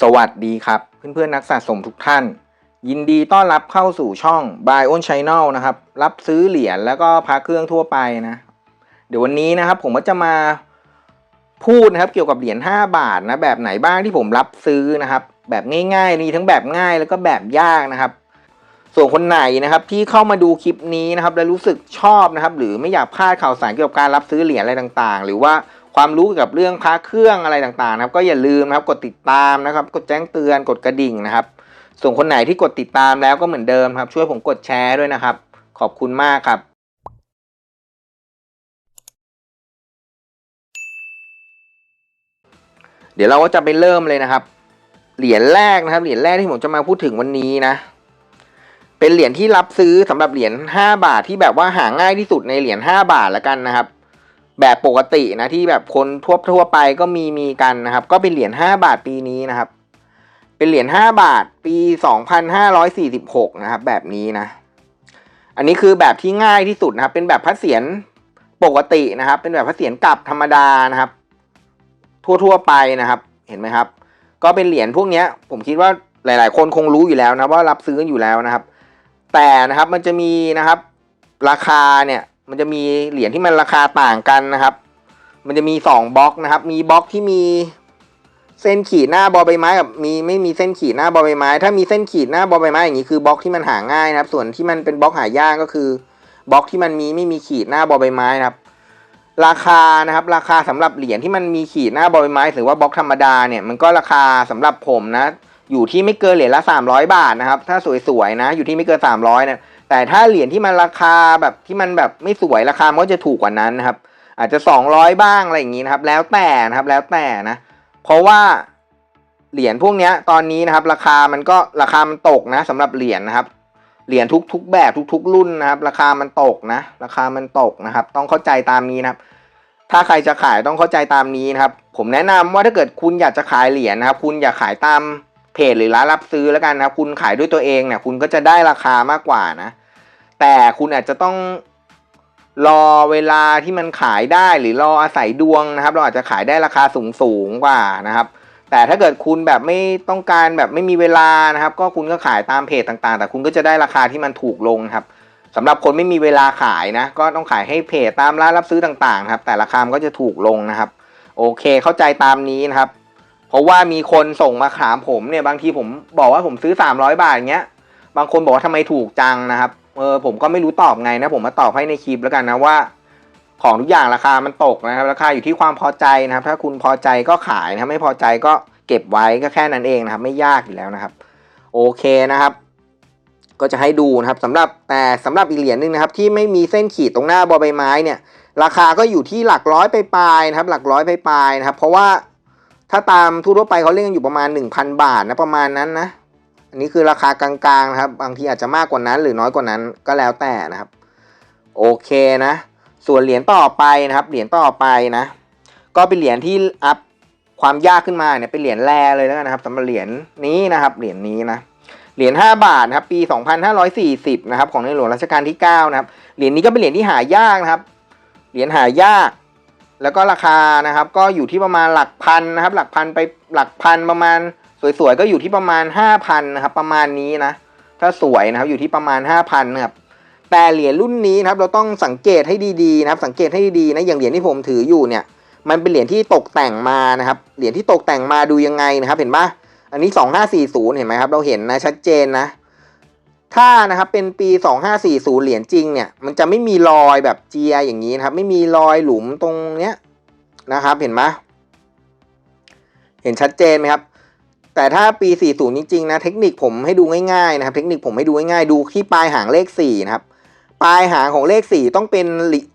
สวัสดีครับ เพื่อนๆนักสะสมทุกท่าน ยินดีต้อนรับเข้าสู่ช่อง Buy on Channel นะครับ รับซื้อเหรียญแล้วก็พาเครื่องทั่วไปนะ เดี๋ยววันนี้นะครับผมก็จะมาพูดนะครับเกี่ยวกับเหรียญ5บาทนะแบบไหนบ้างที่ผมรับซื้อนะครับ แบบง่ายๆนี่ทั้งแบบง่ายแล้วก็แบบยากนะครับ ส่วนคนไหนนะครับที่เข้ามาดูคลิปนี้นะครับ และรู้สึกชอบนะครับ หรือไม่อยากพลาดข่าวสารเกี่ยวกับการรับซื้อเหรียญอะไรต่างๆ หรือว่า ความรู้เกี่ยวกับเรื่องพระเครื่องอะไรต่างๆนะครับ ก็อย่าลืมนะครับกดติดตามนะครับ กดแจ้งเตือนกดกระดิ่งนะครับ ส่วนคนไหนที่กดติดตามแล้วก็เหมือนเดิมครับ ช่วยผมกดแชร์ด้วยนะครับ ขอบคุณมากครับเดี๋ยวเราก็จะไปเริ่มเลยนะครับ เหรียญแรกนะครับ เหรียญแรกที่ผมจะมาพูดถึงวันนี้นะ เป็นเหรียญที่รับซื้อสำหรับเหรียญ5บาทที่แบบว่าหาง่ายที่สุดในเหรียญ5บาทแล้วกันนะครับ แบบปกตินะที่แบบคนทั่วทั่วไปก็มีมีกันนะครับ ก็เป็นเหรียญ5บาทปีนี้นะครับ เป็นเหรียญ5บาทปี 2546 นะครับ แบบนี้นะ อันนี้คือแบบที่ง่ายที่สุดนะครับ เป็นแบบพัดเสียนปกตินะครับ เป็นแบบพัดเสียนกลับธรรมดานะครับ ทั่วๆไปนะครับ เห็นไหมครับ ก็เป็นเหรียญพวกเนี้ยผมคิดว่าหลาย ๆ คนคงรู้อยู่แล้วนะว่ารับซื้ออยู่แล้วนะครับ แต่นะครับมันจะมีนะครับ ราคาเนี่ย มันจะมีเหรียญที่มันราคาต่างกันนะครับ มันจะมีสองบล็อกนะครับ มีบล็อกที่มีเส้นขีดหน้าบอใบไม้กับมีไม่มีเส้นขีดหน้าบอใบไม้ ถ้ามีเส้นขีดหน้าบอใบไม้อย่างนี้คือบล็อกที่มันหาง่ายนะครับ ส่วนที่มันเป็นบล็อกหายากก็คือบล็อกที่มันมีไม่มีขีดหน้าบอใบไม้นะครับ ราคานะครับ ราคาสำหรับเหรียญที่มันมีขีดหน้าบอใบไม้หรือว่าบล็อกธรรมดาเนี่ยมันก็ราคาสำหรับผมนะ อยู่ที่ไม่เกินเหรียญละ300 บาทนะครับ ถ้าสวยๆนะ อยู่ที่ไม่เกิน300นะ แต่ถ้าเหรียญที่มันราคาแบบที่มันแบบไม่สวยราคามันก็จะถูกกว่านั้นนะครับ อาจจะ 200 บ้างอะไรอย่างนี้นะครับ แล้วแต่นะครับแล้วแต่นะ เพราะว่าเหรียญพวกเนี้ยตอนนี้นะครับ ราคามันก็ราคามันตกนะสำหรับเหรียญนะครับเหรียญทุกๆ แบบทุก ๆ รุ่นนะครับ ราคามันตกนะ ราคามันตกนะครับ ต้องเข้าใจตามนี้นะครับ ถ้าใครจะขายต้องเข้าใจตามนี้นะครับ ผมแนะนำว่าถ้าเกิดคุณอยากจะขายเหรียญนะครับ คุณอย่าขายตาม เพจหรือร้านรับซื้อแล้วกันนะครับคุณขายด้วยตัวเองเนี่ยคุณก็จะได้ราคามากกว่านะ แต่คุณอาจจะต้องรอเวลาที่มันขายได้หรือรออาศัยดวงนะครับ เราอาจจะขายได้ราคาสูงสูงกว่านะครับ แต่ถ้าเกิดคุณแบบไม่ต้องการแบบไม่มีเวลานะครับ ก็คุณก็ขายตามเพจต่างๆ แต่คุณก็จะได้ราคาที่มันถูกลงครับสำหรับคนไม่มีเวลาขายนะ ก็ต้องขายให้เพจตามร้านรับซื้อต่างๆครับ แต่ราคามก็จะถูกลงนะครับ โอเคเข้าใจตามนี้นะครับ เพราะว่ามีคนส่งมาถามผมเนี่ยบางทีผมบอกว่าผมซื้อ 300 บาทอย่างเงี้ย บางคนบอกว่าทำไมถูกจังนะครับ เออผมก็ไม่รู้ตอบไงนะ ผมมาตอบให้ในคลิปแล้วกันนะว่า ของทุกอย่างราคามันตกนะครับ ราคาอยู่ที่ความพอใจนะครับ ถ้าคุณพอใจก็ขายนะครับไม่พอใจก็เก็บไว้ก็แค่นั้นเองนะครับ ไม่ยากอยู่แล้วนะครับ โอเคนะครับ ก็จะให้ดูนะครับสำหรับแต่สำหรับอีกเหรียญหนึ่งนะครับ ที่ไม่มีเส้นขีดตรงหน้าบอใบไม้เนี่ย ราคาก็อยู่ที่หลักร้อยไปปลายนะครับ หลักร้อยไปปลายนะครับ เพราะว่า ถ้าตามทั่วไปเขาเล่นกันอยู่ประมาณ 1,000 บาทนะประมาณนั้นนะ อันนี้คือราคากลางๆนะครับ บางทีอาจจะมากกว่านั้นหรือน้อยกว่านั้นก็แล้วแต่นะครับ โอเคนะ ส่วนเหรียญต่อไปนะครับ เหรียญต่อไปนะ ก็เป็นเหรียญที่อัพความยากขึ้นมาเนี่ยเป็นเหรียญแรเลยแล้วกันนะครับสำหรับเหรียญนี้นะครับ เหรียญนี้นะเหรียญ5บาทนะครับปี 2540นะครับของในหลวงรัชกาลที่9นะครับเหรียญนี้ก็เป็นเหรียญที่หายากนะครับ เหรียญหายาก แล้วก็ราคานะครับก็อยู่ที่ประมาณหลักพันนะครับ หลักพันไปหลักพันประมาณสวยๆก็อยู่ที่ประมาณ 5,000นะครับประมาณนี้นะ ถ้าสวยนะครับอยู่ที่ประมาณ 5,000นะครับแต่เหรียญรุ่นนี้นะครับเราต้องสังเกตให้ดีๆนะครับสังเกตให้ดีๆนะอย่างเหรียญที่ผมถืออยู่เนี่ยมันเป็นเหรียญที่ตกแต่งมานะครับเหรียญที่ตกแต่งมาดูยังไงนะครับเห็นปะอันนี้ 2540 เห็นไหมครับเราเห็นนะชัดเจนนะ ถ้านะครับเป็นปี 2540 เหรียญจริงเนี่ยมันจะไม่มีรอยแบบเจียอย่างนี้นะครับ ไม่มีรอยหลุมตรงเนี้ยนะครับเห็นไหมเห็นชัดเจนไหมครับ แต่ถ้าปี 40 จริงๆนะเทคนิคผมให้ดูง่ายๆนะครับ เทคนิคผมให้ดูง่ายๆดูที่ปลายหางเลข4นะครับ ปลายหางของเลข 4 ต้องเป็น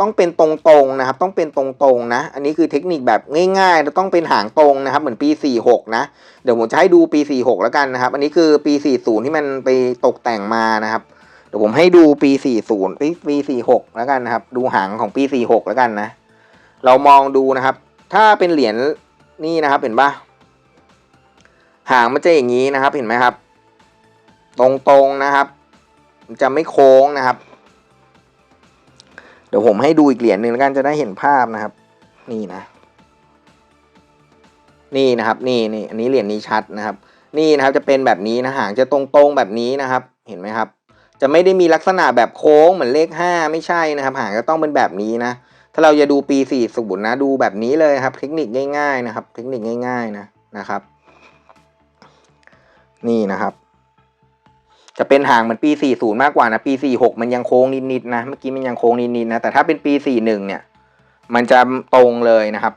ต้องเป็นตรงๆนะครับ ต้องเป็นตรงๆนะ อันนี้คือเทคนิคแบบง่ายๆต้องเป็นหางตรงนะครับ เหมือนปี 46 นะ เดี๋ยวผมจะให้ดูปี 46 แล้วกันนะครับ อันนี้คือปี 40 ที่มันไปตกแต่งมานะครับ เดี๋ยวผมให้ดูปี 40 ปีปี46 แล้วกันนะครับ ดูหางของปี 46 แล้วกันนะ เรามองดูนะครับ ถ้าเป็นเหรียญนี่นะครับเห็นปะหางมันจะอย่างนี้นะครับเห็นไหมครับ ตรงๆนะครับ จะไม่โค้งนะครับ เดี๋ยวผมให้ดูอีกเหรียญหนึ่งแล้วกันจะได้เห็นภาพนะครับ นี่นะ นี่นะครับ นี่นี่อันนี้เหรียญนี้ชัดนะครับ นี่นะครับจะเป็นแบบนี้นะหางจะตรงๆแบบนี้นะครับ เห็นไหมครับ จะไม่ได้มีลักษณะแบบโค้งเหมือนเลขห้าไม่ใช่นะครับ หางจะต้องเป็นแบบนี้นะ ถ้าเราจะดูปีสี่ศูนย์นะดูแบบนี้เลยครับ เทคนิคง่าย ๆ นะครับ เทคนิคง่าย ๆ นะนะครับ นี่นะครับ จะเป็นห่างเหมือนปี 40 มากกว่านะ ปี 46 มันยังโค้งนิดๆนะ เมื่อกี้มันยังโค้งนิดๆนะ แต่ถ้าเป็นปี 41 เนี่ย มันจะตรงเลยนะครับ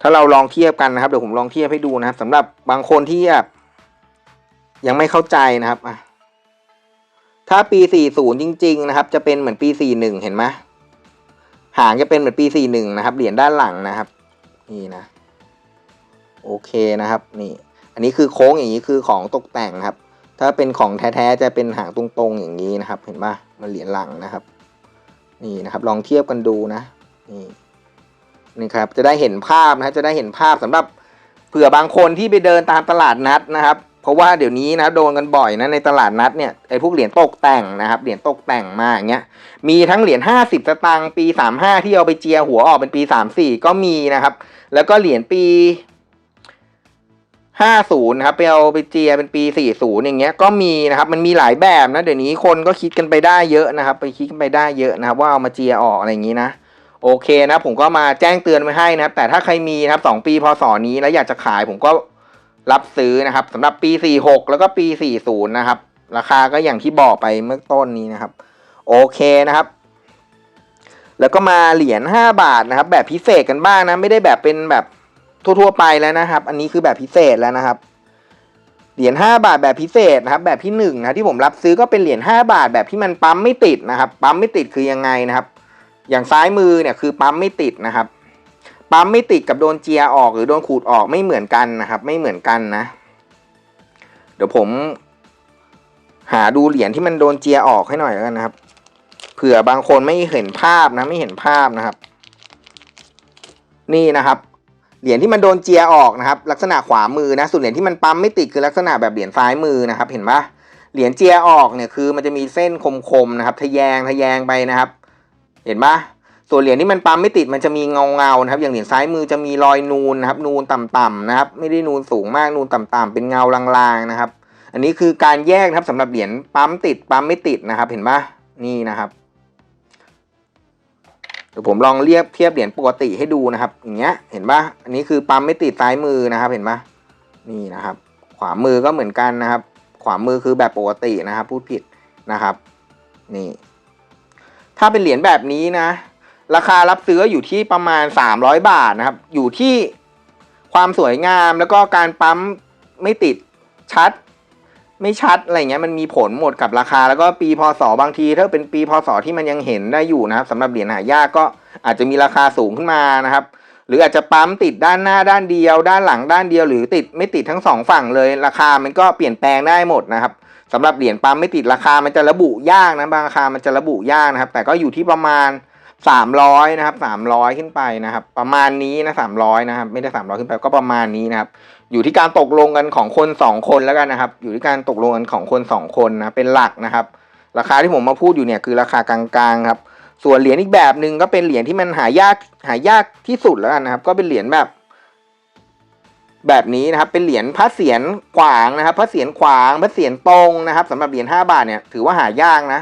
ถ้าเราลองเทียบกันนะครับ เดี๋ยวผมลองเทียบให้ดูนะครับสำหรับบางคนที่ยังไม่เข้าใจนะครับถ้าปี 40 จริง ๆ นะครับ จะเป็นเหมือนปี 41 เห็นไหมหางจะเป็นเหมือนปี 41 นะครับ เหรียญด้านหลังนะครับ นี่นะ โอเคนะครับ นี่ อันนี้คือโค้งอย่างนี้คือของตกแต่งครับ ถ้าเป็นของแท้ๆจะเป็นหางตรงๆอย่างนี้นะครับ เห็นปะมันเหรียญหลังนะครับ นี่นะครับ ลองเทียบกันดูนะ นี่นี่ครับ จะได้เห็นภาพนะจะได้เห็นภาพสำหรับเผื่อบางคนที่ไปเดินตามตลาดนัดนะครับ เพราะว่าเดี๋ยวนี้นะโดนกันบ่อยนะในตลาดนัดเนี่ยไอ้พวกเหรียญตกแต่งนะครับเหรียญตกแต่งมาอย่างเงี้ยมีทั้งเหรียญห้าสิบสตางค์ปีสามห้าที่เอาไปเจียหัวออกเป็นปีสามสี่ก็มีนะครับ แล้วก็เหรียญปี ห้าศูนย์ครับไปเอาไปเจียเป็นปีสี่ศูนย์อย่างเงี้ยก็มีนะครับมันมีหลายแบบนะเดี๋ยวนี้คนก็คิดกันไปได้เยอะนะครับ ไปคิดกันไปได้เยอะนะครับ ว่าเอามาเจียออกอะไรอย่างงี้นะโอเคนะผมก็มาแจ้งเตือนไว้ให้นะครับ แต่ถ้าใครมีนะครับสองปีพศนี้แล้วอยากจะขายผมก็รับซื้อนะครับสำหรับปีสี่หกแล้วก็ปีสี่ศูนะครับ ราคาก็อย่างที่บอกไปเมื่อต้นนี้นะครับ โอเคนะครับ แล้วก็มาเหรียญห้าบาทนะครับ แบบพิเศษกันบ้างนะ ไม่ได้แบบเป็นแบบ ทั่วๆไปแล้วนะครับ อันนี้คือแบบพิเศษแล้วนะครับ เหรียญห้าบาทแบบพิเศษนะครับ แบบที่หนึ่งนะที่ผมรับซื้อก็เป็นเหรียญห้าบาทแบบที่มันปั๊มไม่ติดนะครับ ปั๊มไม่ติดคือยังไงนะครับ อย่างซ้ายมือเนี่ยคือปั๊มไม่ติดนะครับ ปั๊มไม่ติดกับโดนเจียออกหรือโดนขูดออกไม่เหมือนกันนะครับ ไม่เหมือนกันนะ เดี๋ยวผมหาดูเหรียญที่มันโดนเจียออกให้หน่อยแล้วกันนะครับ เผื่อบางคนไม่เห็นภาพนะไม่เห็นภาพนะครับ นี่นะครับ เหรียญที่มันโดนเจียออกนะครับ ลักษณะขวามือนะ ส่วนเหรียญที่มันปั๊มไม่ติดคือลักษณะแบบเหรียญซ้ายมือนะครับ เห็นปะเหรียญเจียออกเนี่ยคือมันจะมีเส้นคมๆนะครับ ทะแยงทะแยงไปนะครับ เห็นปะส่วนเหรียญที่มันปั๊มไม่ติดมันจะมีเงาเงานะครับ อย่างเหรียญซ้ายมือจะมีรอยนูนนะครับ นูนต่ำๆนะครับ ไม่ได้นูนสูงมากนูนต่ำๆเป็นเงาลางๆนะครับ อันนี้คือการแยกนะครับสำหรับเหรียญปั๊มติดปั๊มไม่ติดนะครับ เห็นปะนี่นะครับ ดี๋ยวผมลองเรียบเทียบเหรียญปกติให้ดูนะครับ อย่างเงี้ยเห็นปะอันนี้คือปั๊มไม่ติดซ้ายมือนะครับ เห็นปะนี่นะครับ ขวามือก็เหมือนกันนะครับ ขวามือคือแบบปกตินะครับ พูดผิดนะครับ นี่ ถ้าเป็นเหรียญแบบนี้นะ ราคารับซื้ออยู่ที่ประมาณสามร้อยบาทนะครับ อยู่ที่ความสวยงามแล้วก็การปั๊มไม่ติดชัด ไม่ชัดอะไรเงี้ยมันมีผลหมดกับราคา แล้วก็ปีพศบางที ถ้าเป็นปีพศที่มันยังเห็นได้อยู่นะครับสำหรับเหรียญหายากก็อาจจะมีราคาสูงขึ้นมานะครับ หรืออาจจะปั๊มติดด้านหน้าด้านเดียว ด้านหลังด้านเดียว หรือติดไม่ติดทั้งสองฝั่งเลยราคามันก็เปลี่ยนแปลงได้หมดนะครับสำหรับเหรียญปั๊มไม่ติดราคามันจะระบุยากนะบางราคามันจะระบุยากนะครับ แต่ก็อยู่ที่ประมาณ สามร้อยนะครับสามร้อยขึ้นไปนะครับ ประมาณนี้นะสามร้อยนะครับ ไม่ได้สามร้อยขึ้นไปก็ประมาณนี้นะครับ อยู่ที่การตกลงกันของคนสองคนแล้วกันนะครับ อยู่ที่การตกลงกันของคนสองคนนะเป็นหลักนะครับ ราคาที่ผมมาพูดอยู่เนี่ยคือราคากลางๆครับ ส่วนเหรียญอีกแบบหนึ่งก็เป็นเหรียญที่มันหายากหายากที่สุดแล้วกันนะครับ ก็เป็นเหรียญแบบ แบบนี้นะครับ เป็นเหรียญพระเศียรขวางนะครับ พระเศียรขวางพระเศียรตรงนะครับสำหรับเหรียญห้าบาทเนี่ยถือว่าหายากนะ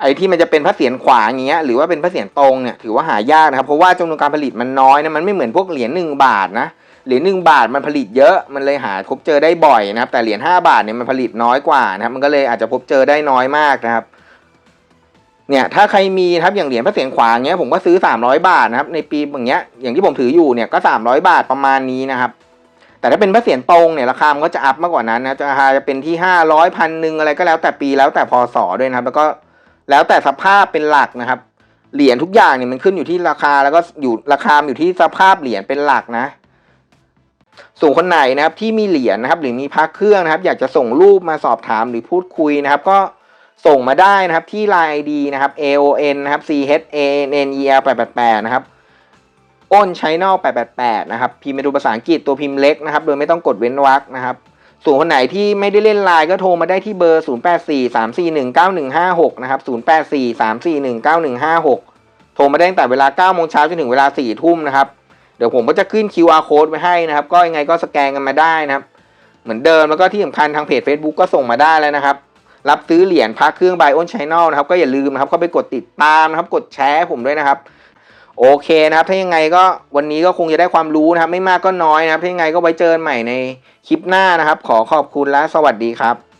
ไอ้ที่มันจะเป็นพระเศียรขวาอย่างเงี้ยหรือว่าเป็นพระเศียรตรงเนี่ยถือว่าหายากนะครับเพราะว่าจำนวนการผลิตมันน้อยนะมันไม่เหมือนพวกเหรียญหนึ่งบาทนะเหรียญหนึ่งบาทมันผลิตเยอะมันเลยหาพบเจอได้บ่อยนะครับ แต่เหรียญห้าบาทเนี่ยมันผลิตน้อยกว่านะครับมันก็เลยอาจจะพบเจอได้น้อยมากนะครับเนี่ยถ้าใครมีครับอย่างเหรียญพระเศียรขวางเงี้ยผมก็ซื้อสามร้อยบาทนะครับในปีอย่างเงี้ยอย่างที่ผมถืออยู่เนี่ยก็สามร้อยบาทประมาณนี้นะครับแต่ถ้าเป็นพระเศียรตรงเนี่ยราคามันก็จะอัพมากกว่านั้นนะราคาจะเป็นที่ห้าร้อยพันหนึ่งอะไรก็แล้วแต่ปีแล้วแต่พศด้วยนะครับ แล้วก็ แล้วแต่สภาพเป็นหลักนะครับ เหรียญทุกอย่างเนี่ยมันขึ้นอยู่ที่ราคาแล้วก็อยู่ราคาอยู่ที่สภาพเหรียญเป็นหลักนะส่วนคนไหนนะครับที่มีเหรียญนะครับ หรือมีพักเครื่องนะครับ อยากจะส่งรูปมาสอบถามหรือพูดคุยนะครับ ก็ส่งมาได้นะครับที่ Line ID นะครับ AON นะครับ C H A N N E L 888นะครับอ้น Channel 888นะครับพิมพ์เป็นภาษาอังกฤษตัวพิมพ์เล็กนะครับ โดยไม่ต้องกดเว้นวรรคนะครับ ส่วนคนไหนที่ไม่ได้เล่นไลน์ก็โทรมาได้ที่เบอร์ 0843419156 นะครับ 0843419156 โทรมาได้ตั้งแต่เวลา9โมงเช้าจนถึงเวลา4ทุ่มนะครับ เดี๋ยวผมก็จะขึ้น QR code ไว้ให้นะครับ ก็ยังไงก็สแกนกันมาได้นะครับ เหมือนเดิมแล้วก็ที่สำคัญทางเพจ Facebook ก็ส่งมาได้แล้วนะครับ รับซื้อเหรียญพระเครื่องไบโอนชแนลนะครับ ก็อย่าลืมนะครับเข้าไปกดติดตามนะครับ กดแชร์ผมด้วยนะครับ โอเคนะครับ ถ้ายังไงก็วันนี้ก็คงจะได้ความรู้นะครับ ไม่มากก็น้อยนะครับ ถ้ายังไงก็ไว้เจอกันใหม่ในคลิปหน้านะครับ ขอขอบคุณและสวัสดีครับ